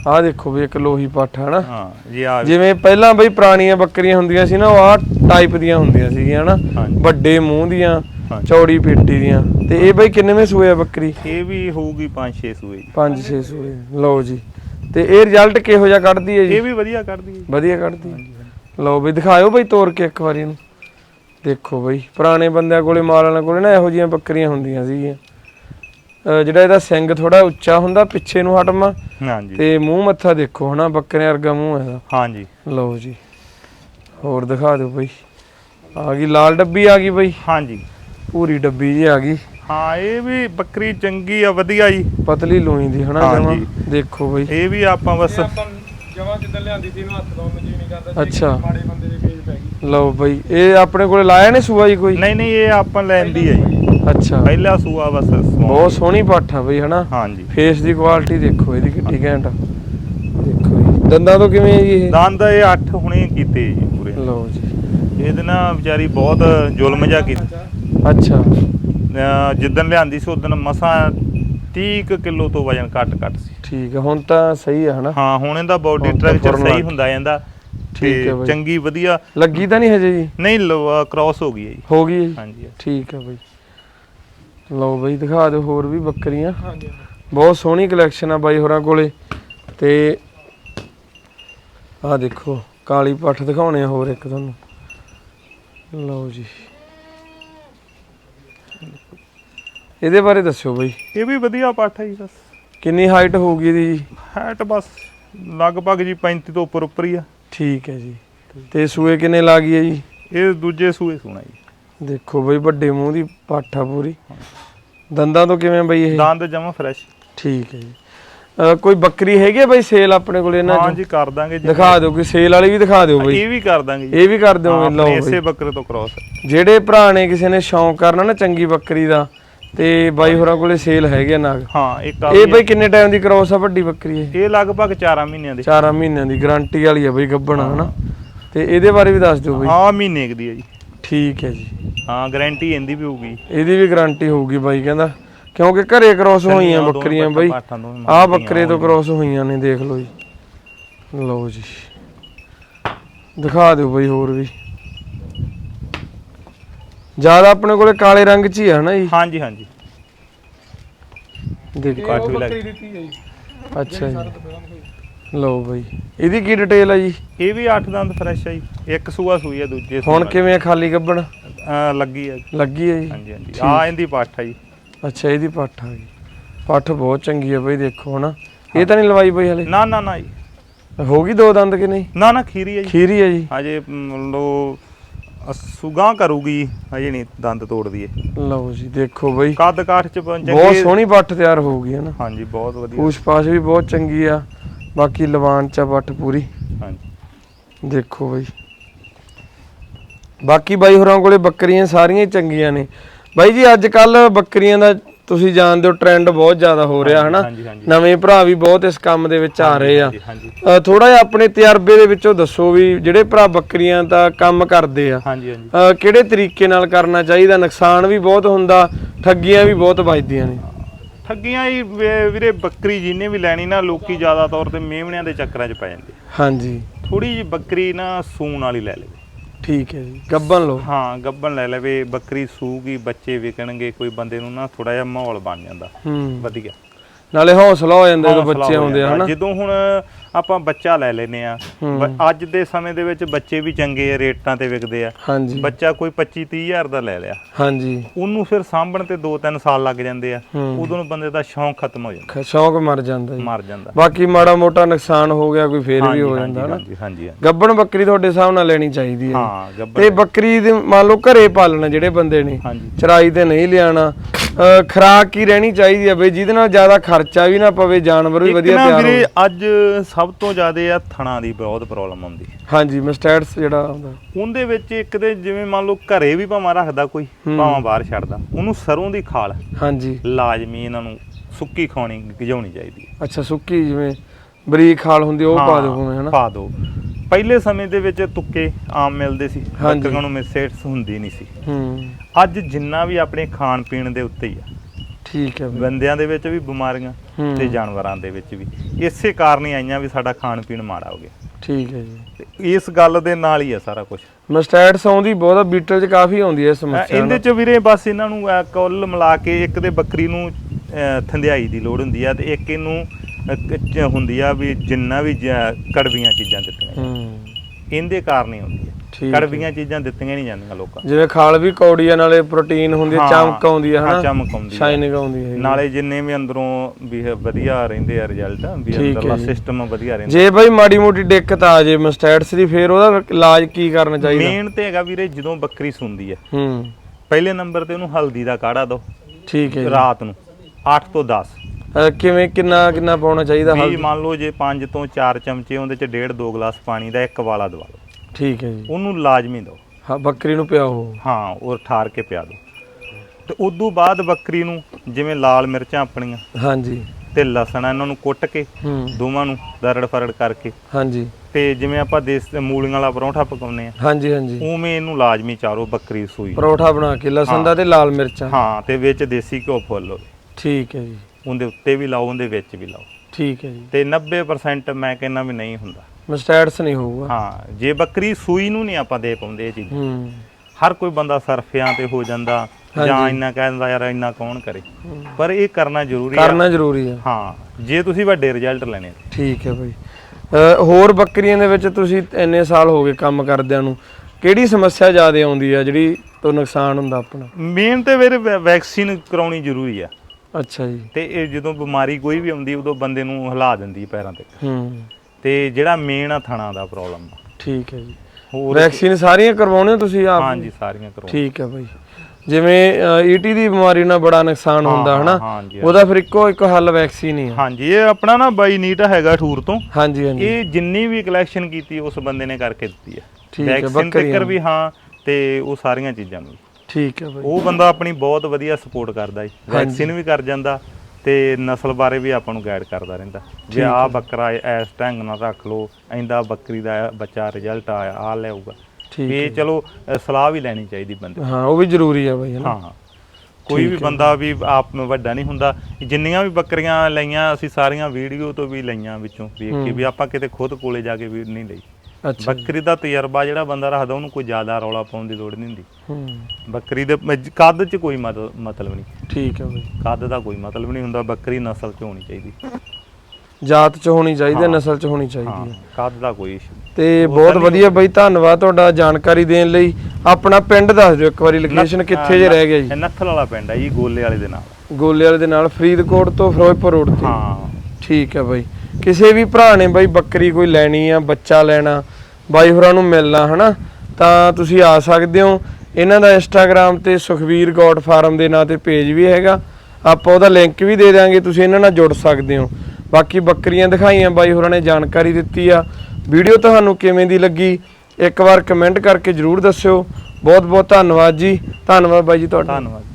ਆਹ ਦੇਖੋ ਵੀ ਇੱਕ ਲੋਹੀ ਪੱਠ ਹਨਾ? ਹਾਂ ਜੀ ਆ ਜਿਵੇਂ ਪਹਿਲਾਂ ਬਈ ਪੁਰਾਣੀਆਂ ਬੱਕਰੀਆਂ ਹੁੰਦੀਆਂ ਸੀ ਨਾ ਉਹ ਆਹ ਟਾਈਪ ਦੀਆਂ ਹੁੰਦੀਆਂ ਸੀਗੀਆਂ ਹਨਾ? ਵੱਡੇ ਮੂੰਹ ਦੀਆਂ। ਚੌੜੀ ਪੇਟੀ ਦੀਆਂ। ਤੇ ਇਹ ਬਈ ਕਿੰਨੇਵੇਂ ਸੂਏ ਆ ਬੱਕਰੀ? ਇਹ ਵੀ ਹੋਊਗੀ 5-6 ਸੂਏ ਜੀ। 5-6 ਸੂਏ ਲਓ ਜੀ। ਤੇ ਇਹ ਰਿਜ਼ਲਟ ਕਿਹੋ ਜਿਹਾ ਕੱਢਦੀ ਹੈ ਜੀ? ਇਹ ਵੀ ਵਧੀਆ ਕੱਢਦੀ ਹੈ ਵਧੀਆ ਕੱਢਦੀ ਹੈ। ਲਓ ਬਈ ਦਿਖਾਇਓ ਬਈ ਤੋੜ ਕੇ ਇੱਕ ਵਾਰੀ ਇਹਨੂੰ। ਦੇਖੋ ਬਈ ਪੁਰਾਣੇ ਬੰਦਿਆਂ ਕੋਲੇ ਮਾਲਾਂ ਕੋਲੇ ਨਾ ਇਹੋ ਜਿਹੀਆਂ ਬੱਕਰੀਆਂ ਹੁੰਦੀਆਂ ਸੀਗੀਆਂ। ਜਿਹੜਾ ਇਹਦਾ ਸਿੰਘ ਥੋੜਾ ਉੱਚਾ ਹੁੰਦਾ ਪਿੱਛੇ ਨੂੰ ਹਟਮਾ ਹਾਂਜੀ। ਤੇ ਮੂੰਹ ਮੱਥਾ ਦੇਖੋ ਹਨਾ ਬੱਕਰੇ ਵਰਗਾ ਮੂੰਹ ਇਹਦਾ। ਹਾਂਜੀ। ਲਓ ਜੀ। ਹੋਰ ਦਿਖਾ ਦਿਓ ਬਈ। ਆ ਗਈ ਲਾਲ ਡੱਬੀ ਆ ਗਈ ਬਈ। ਹਾਂਜੀ। ਪੂਰੀ ਡੱਬੀ ਜੀ ਆ ਗਈ। ਹਾਂ ਇਹ ਵੀ ਬੱਕਰੀ ਚੰਗੀ ਆ ਵਧੀਆ ਜੀ। ਪਤਲੀ ਲੋਈ ਦੀ ਹਨਾ। ਜਮਾਂ। ਦੇਖੋ ਬਈ। ਇਹ ਵੀ ਆਪਾਂ ਬਸ ਜਮਾ ਜਿੱਦਾਂ ਲਿਆਂਦੀ ਸੀ ਇਹਨੂੰ ਹੱਥ ਲਾਉਣ ਨੂੰ ਜੀ ਨਹੀਂ ਕਰਦਾ ਅੱਛਾ। ਮਾੜੇ ਬੰਦੇ ਦੇ ਫੇਸ ਪੈ ਗਈ। ਲਓ ਬਈ ਇਹ ਆਪਣੇ ਕੋਲੇ ਲਾਇਆ ਨੇ ਸੂਆ ਜੀ ਕੋਈ? ਨਹੀਂ ਨਹੀਂ ਇਹ ਆਪਾਂ ਲੈਂਦੀ ਹੈ ਜੀ। ਅੱਛਾ। ਪਹਿਲਾ ਸੂਆ ਬਸ। ਬਹੁਤ ਸੋਹਣੀ ਪੱਠ ਆ ਬਈ ਹਨਾ? ਹਾਂਜੀ। ਫੇਸ ਦੀ ਕੁਆਲਿਟੀ ਦੇਖੋ ਇਹਦੀ ਕਿੱਡੀ ਘੈਂਟ ਦੇਖੋ ਜੀ। ਦੰਦਾਂ ਤੋਂ ਕਿਵੇਂ ਹੈ ਜੀ ਇਹ? ਦੰਦ ਇਹ 8 ਹੁਣੇ ਕੀਤੇ ਜੀ ਪੂਰੇ। ਲਓ ਜੀ। ਇਹਦੇ ਨਾਲ ਵਿਚਾਰੀ ਬਹੁਤ ਜ਼ੁਲਮ ਜਾ ਕੀਤਾ। ਅੱਛਾ। ਜਿੱਦਣ ਲਿਆਂਦੀ ਸੀ ਉਦੋਂ ਮਸਾਂ 30 ਕਿਲੋ ਤੋਂ ਵਜਨ ਘੱਟ ਘੱਟ ਸੀ। ਠੀਕ ਆ ਹੁਣ ਤਾਂ ਸਹੀ ਆ ਹਨਾ? ਹਾਂ ਹੁਣ ਇਹਦਾ ਬਾਡੀ ਸਟਰਕਚਰ ਸਹੀ ਹੁੰਦਾ ਜਾਂਦਾ ਠੀਕ ਹੈ ਬਾਈ। ਚੰਗੀ ਵਧੀਆ। ਲੱਗੀ ਤਾਂ ਨਹੀਂ ਹਜੇ ਜੀ? ਨਹੀਂ ਕ੍ਰਾਸ ਹੋ ਗਈ ਹੈ ਜੀ। ਹੋ ਗਈ ਹੈ ਜੀ? ਹਾਂਜੀ। ਠੀਕ ਆ ਬਈ। ਲਓ ਬਈ ਦਿਖਾ ਦਿਓ ਹੋਰ ਵੀ ਬੱਕਰੀਆਂ। ਹਾਂਜੀ ਬਹੁਤ ਸੋਹਣੀ ਕਲੈਕਸ਼ਨ ਆ ਬਾਈ ਹੋਰਾਂ ਕੋਲੇ। ਤੇ ਆਹ ਦੇਖੋ ਕਾਲੀ ਪੱਠ ਦਿਖਾਉਣੇ ਆ ਹੋਰ ਇੱਕ ਤੁਹਾਨੂੰ। ਲਓ ਜੀ। ਇਹਦੇ ਬਾਰੇ ਦੱਸਿਓ ਬਈ। ਇਹ ਵੀ ਵਧੀਆ ਪਾਠ ਹੈ ਜੀ ਬਸ। ਕਿੰਨੀ ਹਾਈਟ ਹੋਊਗੀ ਇਹਦੀ ਜੀ? ਹੈਟ ਬਸ ਲਗਭਗ ਜੀ 35 ਤੋਂ ਉੱਪਰ ਉੱਪਰ ਹੀ ਆ। ਠੀਕ ਹੈ ਜੀ। ਤੇ ਸੂਏ ਕਿੰਨੇ ਲਾ ਗਈ ਹੈ ਜੀ? ਇਹ ਦੂਜੇ ਸੂਏ ਸੋਣਾ ਜੀ। ਦੇਖੋ ਬਈ ਵੱਡੇ ਮੂੰਹ ਦੀ ਪੱਠ ਪੂਰੀ। ਦੰਦਾਂ ਤੋਂ ਕਿਵੇਂ ਬਈ ਇਹ? ਦੰਦ ਜਮਾ ਫਰੈਸ਼ ਠੀਕ ਹੈ ਜੀ। ਅਹ ਕੋਈ ਬੱਕਰੀ ਹੈਗੀ ਆ ਬਈ ਸੇਲ ਆਪਣੇ ਕੋਲ ਇਹਨਾਂ ਹਾਂ ਜੀ ਕਰ ਦਾਂਗੇ ਜੀ। ਦਿਖਾ ਦਿਓ ਕੋਈ ਸੇਲ ਵਾਲੀ ਵੀ ਦਿਖਾ ਦਿਓ ਬਈ। ਇਹ ਵੀ ਕਰ ਦਾਂਗੇ ਜੀ। ਇਹ ਵੀ ਕਰ ਦਿਓਗੇ ਲਓ ਆਪਣੇ ਬਈ। ਇਸੇ ਬੱਕਰੇ ਤੋਂ ਕ੍ਰਾਸ ਜਿਹੜੇ ਭਰਾ ਨੇ ਕਿਸੇ ਨੇ ਸ਼ੌਂਕ ਕਰਨਾ ਨਾ ਚੰਗੀ ਬੱਕਰੀ ਦਾ ਤੇ ਬਾਈ ਹੋਰਾਂ ਕੋਲੇ ਸੇਲ ਹੈਗੇ ਆ ਨਾਗ ਹਾਂ ਇੱਕ ਆ ਇਹ ਬਈ ਕਿੰਨੇ ਟਾਈਮ ਦੀ ਕ੍ਰੋਸ ਆ ਵੱਡੀ ਬੱਕਰੀ ਇਹ? ਇਹ ਲਗਭਗ 4 ਮਹੀਨਿਆਂ ਦੇ। 4 ਮਹੀਨਿਆਂ ਦੀ ਗਾਰੰਟੀ ਵਾਲੀ ਆ ਬਈ ਗੱਬਣਾ ਹਨਾ? ਤੇ ਇਹਦੇ ਬਾਰੇ ਵੀ ਦੱਸ ਦਿਓ ਬਈ। ਹਾਂ ਮਹੀਨੇ ਕੁ ਦੀ ਹੈ ਜੀ। ਠੀਕ ਹੈ ਜੀ। ਹਾਂ ਗਾਰੰਟੀ ਇਹਦੀ ਵੀ ਹੋਊਗੀ। ਇਹਦੀ ਵੀ ਗਾਰੰਟੀ ਹੋਊਗੀ ਬਾਈ ਕਹਿੰਦਾ। ਕਿਉਂਕਿ ਘਰੇ ਕ੍ਰੋਸ ਹੋਈਆਂ ਬੱਕਰੀਆਂ ਬਈ। ਆਹ ਬੱਕਰੇ ਤੋਂ ਕ੍ਰੋਸ ਹੋਈਆਂ ਨੇ ਦੇਖ ਲਓ ਜੀ। ਲਓ ਜੀ। ਦਿਖਾ ਦਿਓ ਬਈ ਹੋਰ ਵੀ। ਜ਼ਿਆਦਾ ਆਪਣੇ ਕੋਲੇ ਕਾਲੇ ਰੰਗ ਚ ਹੀ ਆ ਹਨਾ ਜੀ? ਹਾਂਜੀ ਹਾਂਜੀ। ਦੇਖੋ। ਉਹ ਵੀ ਲੱਗ- ਅੱਛਾ ਜੀ। ਲਓ ਬਈ। ਇਹਦੀ ਕੀ ਡਿਟੇਲ ਆ ਜੀ? ਇਹ ਵੀ 8 ਦੰਦ ਫਰੈਸ਼ ਹੈ ਜੀ। ਇੱਕ ਸੂਆ ਸੂਈ ਹੈ ਦੂਜੇ ਹੁਣ ਕਿਵੇਂ ਆ ਖਾਲੀ ਗੱਬਣ? ਅਹ ਲੱਗੀ ਹੈ ਜੀ। ਲੱਗੀ ਹੈ ਜੀ? ਹਾਂਜੀ ਹਾਂਜੀ। ਆ ਇਹਦੀ ਪਾਠ ਹੈ ਜੀ। ਅੱਛਾ ਇਹਦੀ ਪੱਠ ਆ ਗਈ। ਪੱਠ ਬਹੁਤ ਚੰਗੀ ਆ ਬਈ ਦੇਖੋ ਹਨਾ। ਇਹ ਤਾਂ ਨਹੀਂ ਲਵਾਈ ਬਈ ਹਲੇ? ਨਾ ਨਾ ਨਾ ਜੀ। ਹੋ ਗਈ ਦੋ ਦੰਦ ਕਿ ਨਹੀਂ? ਨਾ ਨਾ ਖੀਰੀ ਹੈ ਜੀ। ਖੀਰੀ ਹੈ ਜੀ। ਹਜੇ ਲੋ ਸੁਗਾ ਕਰੂਗੀ ਹਜੇ ਨਹੀਂ ਦੰਦ ਤੋੜਦੀ ਏ ਲਓ ਜੀ ਦੇਖੋ ਬਈ। ਕੱਦ ਕਾਠ ਚ ਬਹੁਤ ਚੰਗੀ ਸੋਹਣੀ ਪੱਠ ਤਿਆਰ ਹੋਊਗੀ ਹਨਾ ਹਾਂਜੀ ਬਹੁਤ ਵਧੀਆ। ਪੂਛ ਪਾਛ ਵੀ ਬਹੁਤ ਚੰਗੀ ਆ। ਬਾਕੀ ਲਵਾਨ ਚ ਆ ਪੱਠ ਪੂਰੀ। ਹਾਂਜੀ। ਦੇਖੋ ਬਈ। ਬਾਕੀ ਬਾਈ ਹੋਰਾਂ ਕੋਲੇ ਬੱਕਰੀਆਂ ਸਾਰੀਆਂ ਹੀ ਚੰਗੀਆਂ ਨੇ। ਬਾਈ ਜੀ ਅੱਜ ਕੱਲ ਬੱਕਰੀਆਂ ਦਾ ਤੁਸੀਂ ਜਾਣਦੇ ਹੋ ਟ੍ਰੈਂਡ ਬਹੁਤ ਜ਼ਿਆਦਾ ਹੋ ਰਿਹਾ ਹਨਾ? ਹਾਂਜੀ ਹਾਂਜੀ। ਨਵੇਂ ਭਰਾ ਵੀ ਬਹੁਤ ਇਸ ਕੰਮ ਦੇ ਵਿੱਚ ਆ ਰਹੇ ਆ। ਹਾਂਜੀ, ਹਾਂਜੀ ਥੋੜਾ ਜਿਹਾ ਆਪਣੇ ਤਜਰਬੇ ਦੇ ਵਿੱਚੋਂ ਦੱਸੋ ਵੀ ਜਿਹੜੇ ਭਰਾ ਬੱਕਰੀਆਂ ਦਾ ਕੰਮ ਕਰਦੇ ਆ। ਹਾਂਜੀ ਹਾਂਜੀ। ਅਹ ਕਿਹੜੇ ਤਰੀਕੇ ਨਾਲ ਕਰਨਾ ਚਾਹੀਦਾ? ਨੁਕਸਾਨ ਵੀ ਬਹੁਤ ਹੁੰਦਾ ਠੱਗੀਆਂ ਵੀ ਬਹੁਤ ਵੱਜਦੀਆਂ ਨੇ। ਠੱਗੀਆਂ ਹੀ ਵੀ- ਵੀਰੇ ਬੱਕਰੀ ਜਿਹਨੇ ਵੀ ਲੈਣੀ ਨਾ ਲੋਕੀ ਜ਼ਿਆਦਾ ਤੌਰ ਤੇ ਮੇਮਣਿਆਂ ਦੇ ਚੱਕਰਾਂ 'ਚ ਪੈ ਜਾਂਦੇ ਹਾਂਜੀ। ਥੋੜੀ ਜਿਹੀ ਬੱਕਰੀ ਨਾ ਸੂਣ ਵਾਲੀ ਲੈ ਲਵੇ। ਠੀਕ ਹੈ ਜੀ। ਗੱਬਨ ਲਓ। ਹਾਂ ਗੱਬਨ ਲੈ ਲਵੇ। ਬੱਕਰੀ ਸੂਗੀ ਬੱਚੇ ਵਿਕਣਗੇ ਕੋਈ ਬੰਦੇ ਨੂੰ ਨਾ ਥੋੜਾ ਜਿਹਾ ਮਾਹੌਲ ਬਣ ਜਾਂਦਾ। ਹੂੰ। ਵਧੀਆ। ਨਾਲੇ ਹੌਸਲਾ ਹੋ ਜਾਂਦਾ ਜਦੋਂ ਬੱਚੇ ਹੋ ਆਉਂਦੇ ਆ। ਹਨਾ? ਜਦੋਂ ਹੁਣ ਆਪਾਂ ਬੱਚਾ ਲੈ ਲੈਨੇ ਆ ਹੂੰ। ਅੱਜ ਦੇ ਸਮੇਂ ਦੇ ਵਿੱਚ ਬੱਚੇ ਵੀ ਚੰਗੇ ਰੇਟਾਂ ਤੇ ਵਿਕਦੇ ਆ। ਹਾਂਜੀ। ਬੱਚਾ ਕੋਈ 25 30 ਹਜ਼ਾਰ ਦਾ ਲੈ ਲਿਆ। ਹਾਂਜੀ। ਉਹਨੂੰ ਫਿਰ ਸਾਂਭਣ ਤੇ 2-3 ਸਾਲ ਲੱਗ ਜਾਂਦੇ ਆ। ਹੂੰ। ਉਦੋਂ ਨੂੰ ਬੰਦੇ ਦਾ ਸ਼ੌਂਕ ਖਤਮ ਹੋ ਜਾਂਦਾ। ਸ਼ੌਂਕ ਮਰ ਜਾਂਦਾ ਮਰ ਜਾਂਦਾ। ਬਾਕੀ ਮਾੜਾ ਮੋਟਾ ਨੁਕਸਾਨ ਹੋ ਗਿਆ ਕੋਈ ਫੇਰ ਵੀ ਹੋ ਜਾਂਦਾ ਹਨਾ? ਹਾਂਜੀ ਹਾਂਜੀ। ਗੱਬਣ ਬੱਕਰੀ ਤੁਹਾਡੇ ਹਿਸਾਬ ਨਾਲ ਲੈਣੀ ਚਾਹੀਦੀ ਹੈ। ਹਾਂ ਤੇ ਬੱਕਰੀ ਦੇ ਮੰਨ ਲਓ ਘਰੇ ਪਾਲਣਾ ਜਿਹੜੇ ਬੰਦੇ ਨੇ ਚਰਾਈ ਤੇ ਨਹੀਂ ਲਿਆਣਾ ਖੁਰਾਕ ਕੀ ਰਹਿਣੀ ਚਾਹੀਦੀ ਹੈ ਬਈ ਜਿਹਦੇ ਨਾਲ ਜ਼ਿਆਦਾ ਖਰਚਾ ਵੀ ਨਾ ਪਵੇ ਜਾਨਵਰ ਵੀ ਵਧੀਆ ਤਿਆਰ ਵੀਰੇ ਹੋਣ। ਅੱਜ ਸਭ ਤੋਂ ਜ਼ਿਆਦਾ ਆ ਥਣਾ ਦੀ ਬਹੁਤ ਪ੍ਰੋਬਲਮ ਆਉਂਦੀ। ਹਾਂਜੀ ਮਸਟੈਟਸ ਜਿਹੜਾ ਆਉਂਦਾ। ਉਹਦੇ ਵਿੱਚ ਇੱਕ ਦੇ ਜਿਵੇਂ ਮੰਨ ਲਓ ਘਰੇ ਵੀ ਭਾਵੇਂ ਰੱਖਦਾ ਕੋਈ ਹੂੰ। ਭਾਵੇਂ ਬਾਹਰ ਛੱਡਦਾ ਉਹਨੂੰ ਸਰੋਂ ਦੀ ਖਾਲ। ਹਾਂਜੀ। ਲਾਜ਼ਮੀ ਇਹਨਾਂ ਨੂੰ ਸੁੱਕੀ ਖਾਣੀ ਗਿਜਾਉਣੀ ਚਾਹੀਦੀ ਹੈ। ਅੱਛਾ ਸੁੱਕੀ ਜਿਵੇਂ ਬਰੀਕ ਖਾਲ ਹੁੰਦੀ ਉਹ ਪਾ ਦਿਓ ਭਾਵੇਂ ਹਨਾ? ਪਾ ਦਿਓ। ਪਹਿਲੇ ਸਮੇਂ ਦੇ ਵਿੱਚ ਤੁੱਕੇ ਆਮ ਮਿਲਦੇ ਸੀ। ਬੱਕਰੀਆਂ ਨੂੰ ਮਿਸੇਟਸ ਹੁੰਦੀ ਨਹੀਂ ਸੀ। ਹੂੰ। ਅੱਜ ਜਿੰਨਾ ਵੀ ਆਪਣੇ ਖਾਣ ਪੀਣ ਦੇ ਉੱਤੇ ਹੀ ਆ। ਠੀਕ ਹੈ ਬਈ। ਬੰਦਿਆਂ ਦੇ ਵਿੱਚ ਵੀ ਬਿਮਾਰੀਆਂ ਹੂੰ। ਤੇ ਜਾਨਵਰਾਂ ਦੇ ਵਿੱਚ ਵੀ। ਇਸੇ ਕਾਰਨ ਹੀ ਆਈਆਂ ਵੀ ਸਾਡਾ ਖਾਣ ਪੀਣ ਮਾੜਾ ਹੋ ਗਿਆ। ਠੀਕ ਹੈ ਜੀ। ਤੇ ਇਸ ਗੱਲ ਦੇ ਨਾਲ ਹੀ ਆ ਸਾਰਾ ਕੁਝ ਮਸਟੈਟਸ ਆਉਂਦੀ ਬਹੁਤ ਆ ਬੀਟਲ ਚ ਕਾਫੀ ਆਉਂਦੀ ਹੈ ਇਹ ਸਮੱਸਿਆ ਇਹਦੇ ਚ ਵੀਰੇ ਬਸ ਇਹਨਾਂ ਨੂੰ ਅਹ, ਕੁੱਲ ਮਿਲਾ ਕੇ ਇੱਕ ਦੇ ਬੱਕਰੀ ਨੂੰ ਅਹ, ਥੰਧਿਆਈ ਦੀ ਲੋੜ ਹੁੰਦੀ ਆ ਤੇ ਇੱਕ ਇਹਨੂੰ ਅਹ, ਕ- ਹੁੰਦੀ ਆ ਵੀ ਜਿੰਨਾ ਵੀ ਜ- ਕੜਵੀਆਂ ਚੀਜ਼ਾਂ ਦਿੱਤੀਆਂ। ਹੂੰ। ਇਹਦੇ ਕਾਰਨ ਹੀ ਹੁੰਦੀ ਹੈ ਠੀਕ। ਕੜਵੀਆਂ ਚੀਜ਼ਾਂ ਦਿੱਤੀਆਂ ਨਹੀਂ ਜਾਂਦੀਆਂ ਲੋਕਾਂ। ਜਿਵੇਂ ਖਾਲ ਵੀ ਕੌੜੀ ਆ ਨਾਲੇ ਪ੍ਰੋਟੀਨ ਹੁੰਦੀ ਹਾਂ, ਚਮਕ ਆਉਂਦੀ ਹਾਂ, ਹਨਾ? ਚਮਕ ਆਉਂਦੀ। ਸ਼ਾਈਨਿੰਗ ਆਉਂਦੀ ਹੈ ਨਾਲੇ ਜਿੰਨੇ ਵੀ ਅੰਦਰੋਂ ਵੀ ਵਧੀਆ ਰਹਿੰਦੇ ਆ ਰਿਜ਼ਲਟ ਵੀ ਅੰਦਰਲਾ। ਸਿਸਟਮ ਵਧੀਆ ਰਹਿੰਦਾ। ਜੇ ਬਾਈ ਮਾੜੀ ਮੋਟੀ ਦਿੱਕਤ ਆ ਜੇ ਮਸਟੈਟਸ ਦੀ ਫੇਰ ਉਹਦਾ ਇਲਾਜ ਕੀ ਕਰਨਾ ਚਾਹੀਦਾ? ਮੇਨ ਤੇ ਹੈਗਾ ਵੀਰੇ ਜਦੋਂ ਬੱਕਰੀ ਸੁੰਦੀ ਹੈ ਹੂੰ। ਪਹਿਲੇ ਨੰਬਰ ਤੇ ਉਹਨੂੰ ਹਲਦੀ ਦਾ ਕਾੜਾ ਦਿਓ। ਠੀਕ ਹੈ ਰਾਤ ਨੂੰ 8 ਤੋਂ 10 ਅਹ ਕਿਵੇਂ ਕਿੰਨਾ ਕਿੰਨਾ ਪਾਉਣਾ ਚਾਹੀਦਾ ਹਲਦੀ? ਮੰਨ ਲਓ ਜੇ 5 ਤੋਂ 4 ਚਮਚੇ ਉਹਦੇ ਚ ਡੇਢ 2 ਗਲਾਸ ਪਾਣੀ ਦਾ ਇੱਕ ਵਾਲਾ ਦਵਾ ਲਓ ਠੀਕ ਹੈ ਜੀ। ਉਹਨੂੰ ਲਾਜ਼ਮੀ ਦਿਓ। ਹਾਂ ਬੱਕਰੀ ਨੂੰ ਪਿਆਓ। ਹਾਂ ਉਹ ਠਾਰ ਕੇ ਪਿਆ ਦਿਓ। ਤੇ ਉਦੋਂ ਬਾਅਦ ਬੱਕਰੀ ਨੂੰ ਜਿਵੇਂ ਲਾਲ ਮਿਰਚਾਂ ਆਪਣੀਆਂ ਹਾਂਜੀ। ਤੇ ਲਸਣ ਇਹਨਾਂ ਨੂੰ ਕੁੱਟ ਕੇ ਹੂੰ। ਦੋਵਾਂ ਨੂੰ ਦਰੜ ਫਰੜ ਕਰਕੇ ਹਾਂਜੀ। ਤੇ ਜਿਵੇਂ ਆਪਾਂ ਦੇਸ ਮੂਲੀਆਂ ਵਾਲਾ ਪਰੌਂਠਾ ਪਕਾਉਂਦੇ ਆ। ਹਾਂਜੀ ਹਾਂਜੀ। ਉਵੇਂ ਇਹਨੂੰ ਲਾਜ਼ਮੀ ਚਾਰੋ ਬੱਕਰੀ ਸੂਈ। ਪਰੌਠਾ ਬਣਾ ਕੇ ਲਸਣ ਦਾ ਤੇ ਲਾਲ ਮਿਰਚਾਂ। ਹਾਂ ਤੇ ਵਿੱਚ ਦੇਸੀ ਘਿਓ ਫੁੱਲ। ਹੋਵੇ ਠੀਕ ਹੈ ਜੀ। ਉਹਦੇ ਉੱਤੇ ਵੀ ਲਾਓ ਉਹਦੇ ਵਿੱਚ ਵੀ ਲਾਓ। ਠੀਕ ਹੈ ਜੀ। ਤੇ 90% ਮੈਂ ਕਹਿੰਦਾ ਵੀ ਨਹੀਂ ਹੁੰਦਾ। ਮਸਟੈਟਸ ਨਹੀਂ ਹੋਊਗਾ। ਹਾਂ ਜੇ ਬੱਕਰੀ ਸੂਈ ਨੂੰ ਨਹੀਂ ਆਪਾਂ ਦੇ ਪਾਉਂਦੇ ਇਹ ਚੀਜ਼। ਹੂੰ। ਹਰ ਕੋਈ ਬੰਦਾ ਸਰਫਿਆਂ ਤੇ ਹੋ ਜਾਂਦਾ ਜਾਂ ਇੰਨਾ ਕਹਿ ਦਿੰਦਾ ਯਾਰ ਇੰਨਾ ਕੌਣ ਕਰੇ? ਪਰ ਇਹ ਕਰਨਾ ਜ਼ਰੂਰੀ ਆ। ਕਰਨਾ ਜ਼ਰੂਰੀ ਆ। ਹਾਂ ਜੇ ਤੁਸੀਂ ਵੱਡੇ ਰਿਜ਼ਲਟ ਲੈਣੇ ਆ। ਠੀਕ ਹੈ ਬਾਈ। ਹੋਰ ਬੱਕਰੀਆਂ ਦੇ ਵਿੱਚ ਤੁਸੀਂ ਇੰਨੇ ਸਾਲ ਹੋ ਗਏ ਕੰਮ ਕਰਦਿਆਂ ਨੂੰ ਕਿਹੜੀ ਸਮੱਸਿਆ ਜ਼ਿਆਦਾ ਆਉਂਦੀ ਆ ਜਿਹੜੀ ਤੋਂ ਨੁਕਸਾਨ ਹੁੰਦਾ ਆਪਣਾ? ਮੇਨ ਤੇ ਵੀਰੇ ਵੈ- ਵੈਕਸੀਨ ਕਰਾਉਣੀ ਜ਼ਰੂਰੀ ਆ। ਅੱਛਾ ਜੀ। ਤੇ ਇਹ ਜਦੋਂ ਬਿਮਾਰੀ ਕੋਈ ਵੀ ਆਉਂਦੀ ਉਦੋਂ ਬੰਦੇ ਨੂੰ ਹਿਲਾ ਦਿੰਦੀ ਪੈਰਾਂ ਤੇ। ਹੂੰ। ਤੇ ਜਿਹੜਾ ਮੇਨ ਆ ਥਣਾ ਦਾ ਪ੍ਰੋਬਲਮ ਠੀਕ ਹੈ ਜੀ। ਹੋਰ ਵੈਕਸੀਨ ਸਾਰੀਆਂ ਕਰਵਾਉਣੇ ਹੋ ਤੁਸੀਂ ਆਪ? ਹਾਂਜੀ ਸਾਰੀਆਂ ਕਰਾਉਣੀ ਠੀਕ ਹੈ ਬਾਈ। ਜਿਵੇਂ ਈਟੀ ਦੀ ਬਿਮਾਰੀ ਨਾਲ ਬੜਾ ਨੁਕਸਾਨ ਹੁੰਦਾ ਹਨਾ? ਉਹਦਾ ਫਿਰ ਇੱਕੋ ਇੱਕ ਹੱਲ ਵੈਕਸੀਨ ਹੀ ਆ। ਹਾਂਜੀ ਇਹ ਆਪਣਾ ਨਾ ਬਾਈ ਨੀਟ ਹੈਗਾ ਠੂਰ ਤੋਂ। ਹਾਂਜੀ ਹਾਂਜੀ। ਇਹ ਜਿੰਨੀ ਵੀ ਕਲੈਕਸ਼ਨ ਕੀਤੀ ਉਸ ਬੰਦੇ ਨੇ ਕਰਕੇ ਦਿੱਤੀ ਹੈ ਠੀਕ ਹੈ, ਬੱਕਰੀਆਂ ਵੀ ਹਾਂ ਤੇ ਉਹ ਸਾਰੀਆਂ ਚੀਜ਼ਾਂ ਨੂੰ ਠੀਕ ਹੈ ਬਾਈ। ਉਹ ਬੰਦਾ ਆਪਣੀ ਬਹੁਤ ਵਧੀਆ ਸਪੋਰਟ ਕਰਦਾ ਹੈ ਵੈਕਸੀਨ ਵੀ ਕਰ ਜਾਂਦਾ ਤੇ ਨਸਲ ਬਾਰੇ ਵੀ ਆਪਾਂ ਨੂੰ ਗਾਈਡ ਕਰਦਾ ਰਹਿੰਦਾ। ਜੇ ਆ ਬੱਕਰਾ ਐਸ ਢੰਗ ਨਾਲ ਰੱਖ ਲਓ ਐਂਦਾ ਬੱਕਰੀ ਦਾ ਬੱਚਾ ਰਿਜ਼ਲਟ ਆਇਆ ਆ ਲਿਆਊਗਾ ਠੀਕ ਇਹ ਚਲੋ ਸਲਾਹ ਵੀ ਲੈਣੀ ਚਾਹੀਦੀ ਬੰਦੇ। ਹਾਂ ਉਹ ਵੀ ਜ਼ਰੂਰੀ ਆ ਬਾਈ ਹਾਂ ਕੋਈ ਵੀ ਬੰਦਾ ਵੀ ਆਪ ਨੂੰ ਵੱਡਾ ਨਹੀਂ ਹੁੰਦਾ। ਜਿੰਨੀਆਂ ਵੀ ਬੱਕਰੀਆਂ ਲਈਆਂ ਅਸੀਂ ਸਾਰੀਆਂ ਵੀਡੀਓ ਤੋਂ ਵੀ ਲਈਆਂ ਵਿੱਚੋਂ ਵੇਖ ਕੇ ਵੀ ਆਪਾਂ ਕਿਤੇ ਖੁਦ ਕੋਲੇ ਜਾ ਕੇ ਵੀ ਨਹੀਂ ਲਈ। ਅੱਛਾ ਬੱਕਰੀ ਦਾ ਤਜਰਬਾ ਜਿਹੜਾ ਬੰਦਾ ਰੱਖਦਾ ਉਹਨੂੰ ਕੋਈ ਜ਼ਿਆਦਾ ਰੌਲਾ ਪਾਉਣ ਦੀ ਲੋੜ ਨਹੀਂ ਹੁੰਦੀ। ਹੂੰ। ਬੱਕਰੀ ਦੇ ਕੱਦ 'ਚ ਕੋਈ ਮਤ- ਮਤਲਬ ਨਹੀਂ। ਠੀਕ ਹੈ ਬਾਈ। ਕੱਦ ਦਾ ਕੋਈ ਮਤਲਬ ਨਹੀਂ ਹੁੰਦਾ ਬੱਕਰੀ ਨਸਲ 'ਚ ਹੋਣੀ ਚਾਹੀਦੀ। ਜਾਤ ਚ ਹੋਣੀ ਚਾਹੀਦੀ ਹੈ। ਨਸਲ ਚ ਹੋਣੀ ਚਾਹੀਦੀ ਹੈ ਕੱਦ ਦਾ ਕੋਈ issue ਤੇ ਬਹੁਤ ਵਧੀਆ ਬਾਈ ਧੰਨਵਾਦ ਤੁਹਾਡਾ ਜਾਣਕਾਰੀ ਦੇਣ ਲਈ। ਆਪਣਾ ਪਿੰਡ ਦੱਸ ਦਿਓ ਇੱਕ ਵਾਰੀ ਲੋਕੇਸ਼ਨ ਨਹੀਂ। ਕਿੱਥੇ ਜੇ ਰਹਿ ਗਿਆ ਜੀ। ਇਹ ਨੱਥਲ ਵਾਲਾ ਪਿੰਡ ਹੈ ਜੀ ਗੋਲੇ ਵਾਲੇ ਦੇ ਨਾਲ। ਗੋਲੇ ਵਾਲੇ ਦੇ ਨਾਲ ਫਰੀਦਕੋਟ ਤੋਂ ਫਿਰੋਜ਼ਪੁਰ ਰੋਡ ਤੇ। ਹਾਂ। ਠੀਕ ਹੈ ਬਾਈ। ਕਿਸੇ ਵੀ ਭਰਾ ਨੇ ਬਾਈ ਬੱਕਰੀ ਕੋਈ ਲੈਣੀ ਆ ਬੱਚਾ ਲੈਣਾ ਬਾਈ ਹੋਰਾਂ ਨੂੰ ਮਿਲਣਾ, ਹਨਾ? ਤਾਂ ਤੁਸੀਂ ਆ ਸਕਦੇ ਹੋ। ਇਹਨਾਂ ਦਾ ਇੰਸਟਾਗ੍ਰam ਤੇ ਸੁਖਵੀਰ ਗੋਡ ਫਾਰਮ ਦੇ ਨਾਂ ਤੇ ਪੇਜ ਵੀ ਹੈਗਾ। ਆਪਾਂ ਉਹਦਾ ਲਿੰਕ ਵੀ ਦੇ ਦਾਂਗੇ ਤੁਸੀਂ ਇਹਨਾਂ ਨਾਲ ਜੁੜ ਸਕਦੇ ਹੋ। ਬਾਕੀ ਬੱਕਰੀਆਂ ਦਿਖਾਈਆਂ, ਬਾਈ ਹੋਰਾਂ ਨੇ ਜਾਣਕਾਰੀ ਦਿੱਤੀ ਆ। ਵੀਡੀਓ ਤੁਹਾਨੂੰ ਕਿਵੇਂ ਦੀ ਲੱਗੀ, ਇੱਕ ਵਾਰ ਕਮੈਂਟ ਕਰਕੇ ਜਰੂਰ ਦੱਸਿਓ। ਬਹੁਤ ਬਹੁਤ ਧੰਨਵਾਦ ਜੀ। ਧੰਨਵਾਦ ਬਾਈ ਜੀ ਤੁਹਾਡਾ। ਧੰਨਵਾਦ।